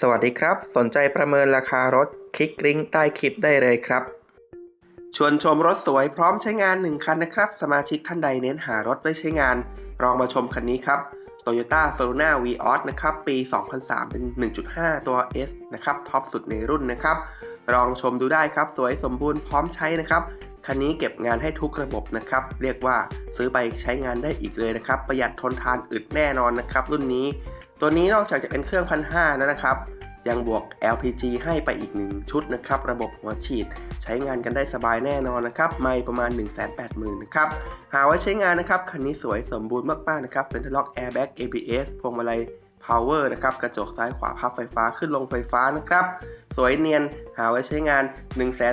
สวัสดีครับ สนใจประเมินราคารถคลิกลิงก์ใต้คลิปได้เลยครับ ชวนชมรถสวยพร้อมใช้งาน 1 คันนะครับ สมาชิกท่านใดเน้นหารถไว้ใช้งาน ลองมาชมคันนี้ครับ Toyota s o l u n a Vios นะครับ ปี 2003 เป็น 1.5 ตัว S นะครับท็อปสุดในรุ่นนะครับ ลองชมดูได้ครับ สวยสมบูรณ์พร้อมใช้นะครับคันนี้เก็บงานให้ทุกระบบนะครับ เรียกว่าซื้อไปใช้งานได้อีกเลยนะครับ ประหยัดทนทานอึดแน่นอนนะครับ รุ่นนี้ ตัวนี้นอกจากจะเป็นเครื่องพันห้านะครับ ยังบวก LPG ให้ไปอีกหนึ่งชุดนะครับ ระบบหัวฉีด ใช้งานกันได้สบายแน่นอนนะครับ ไม่ประมาณ 1 8 0 0 0 0นะครับ หาไว้ใช้งานนะครับ คันนี้สวยสมบูรณ์มากๆนะครับ เป็นทล็อก Airbag ABS พวงมาลัย Power นะครับกระจกซ้ายขวาพับไฟฟ้าขึ้นลงไฟฟ้านะครับสวยเนียนหาไว้ใช้งาน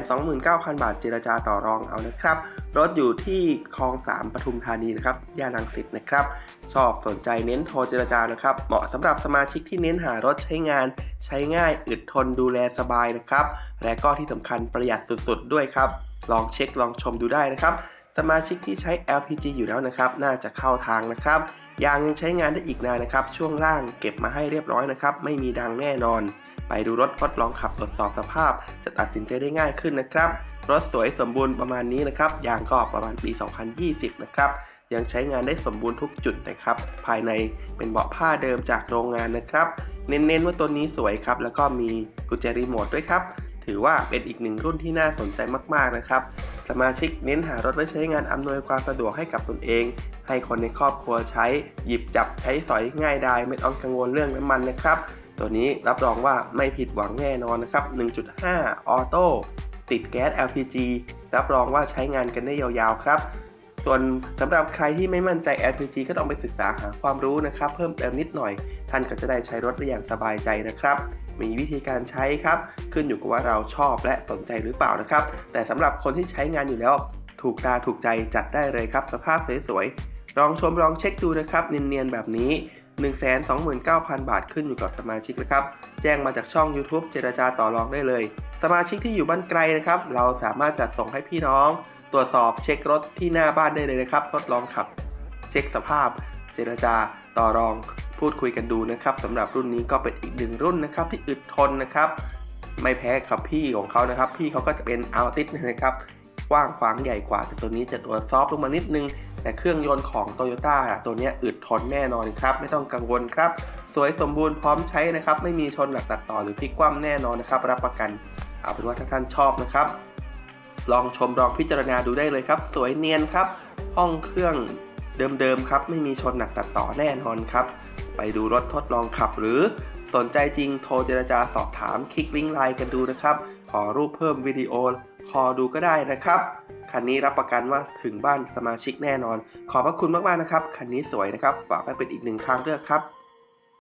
129,000 บาทเจรจาต่อรองเอานะครับ รถอยู่ที่คลอง 3ปทุมธานีนะครับย่านรังสิตนะครับ ชอบสนใจเน้นโทรเจรจานะครับ เหมาะสำหรับสมาชิกที่เน้นหารถใช้งาน ใช้ง่ายอึดทนดูแลสบายนะครับ และก็ที่สำคัญประหยัดสุดๆ ด้วยครับ ลองเช็คลองชมดูได้นะครับ สมาชิกที่ใช้ LPG อยู่แล้วนะครับ น่าจะเข้าทางนะครับยางยังใช้งานได้อีกนานนะครับ ช่วงล่างเก็บมาให้เรียบร้อยนะครับ ไม่มีดังแน่นอน ไปดูรถทดลองขับตรวจสอบสภาพ จะตัดสินใจได้ง่ายขึ้นนะครับ รถสวยสมบูรณ์ประมาณนี้นะครับ ยางก็ประมาณปี 2020 นะครับ ยังใช้งานได้สมบูรณ์ทุกจุดนะครับ ภายในเป็นเบาะผ้าเดิมจากโรงงานนะครับ เน้นๆว่าตัวนี้สวยครับ แล้วก็มีกุญแจรีโมทด้วยครับ ถือว่าเป็นอีกหนึ่งรุ่นที่น่าสนใจมากๆนะครับ สมาชิกเน้นหารถไว้ใช้งานอำนวยความสะดวกให้กับตนเอง ให้คนในครอบครัวใช้ หยิบจับใช้สอยง่ายดายไม่ต้องกังวลเรื่องน้ำมันนะครับ ตัวนี้รับรองว่าไม่ผิดหวังแน่นอนนะครับ 1.5 ออโต้ติดแก๊ส LPG รับรองว่าใช้งานกันได้ยาวๆครับ ส่วนสำหรับใครที่ไม่มั่นใจ LPG ก็ต้องไปศึกษาหาความรู้นะครับ เพิ่มเติมนิดหน่อย ท่านก็จะได้ใช้รถได้อย่างสบายใจนะครับ มีวิธีการใช้ครับ ขึ้นอยู่กับว่าเราชอบและสนใจหรือเปล่านะครับ แต่สำหรับคนที่ใช้งานอยู่แล้ว ถูกตาถูกใจจัดได้เลยครับ สภาพสวยๆลองชมลองเช็คดูนะครับเนียนๆแบบนี้129,000 บาทขึ้นอยู่กับสมาชิกนะครับ แจ้งมาจากช่อง YouTube เจรจาต่อรองได้เลย สมาชิกที่อยู่บ้านไกลนะครับ เราสามารถจัดส่งให้พี่น้อง ตรวจสอบเช็ครถที่หน้าบ้านได้เลยนะครับทดลองขับ เช็คสภาพ เจรจาต่อรองพูดคุยกันดูนะครับสำหรับรุ่นนี้ก็เป็นอีกหนึ่งรุ่นนะครับที่อึดทนนะครับ ไม่แพ้กับพี่ของเขานะครับ พี่เขาก็จะเป็นอัลติสนะครับกว้างขวางใหญ่กว่า แต่ตัวนี้จะตัวซอฟลงมานิดนึง แต่เครื่องยนต์ของ Toyota อะตัวนี้อึดทนแน่นอนครับ ไม่ต้องกังวลครับ สวยสมบูรณ์พร้อมใช้นะครับ ไม่มีชนหลักตัดต่อหรือพลิกคว่ำแน่นอนนะครับ รับประกัน เอาเป็นว่าถ้าท่านชอบนะครับ ลองชมลองพิจารณาดูได้เลยครับ สวยเนียนครับ ห้องเครื่องเดิมๆครับ ไม่มีชนหนักตัดต่อแน่นอนครับ ไปดูรถทดลองขับหรือสนใจจริงโทรเจรจาสอบถามคลิกลิงก์ไลน์กันดูนะครับ ขอรูปเพิ่มวิดีโอคอดูก็ได้นะครับ คันนี้รับประกันว่าถึงบ้านสมาชิกแน่นอน ขอบพระคุณมากๆนะครับ คันนี้สวยนะครับ ฝากไว้เป็นอีกหนึ่งทางเลือกครับ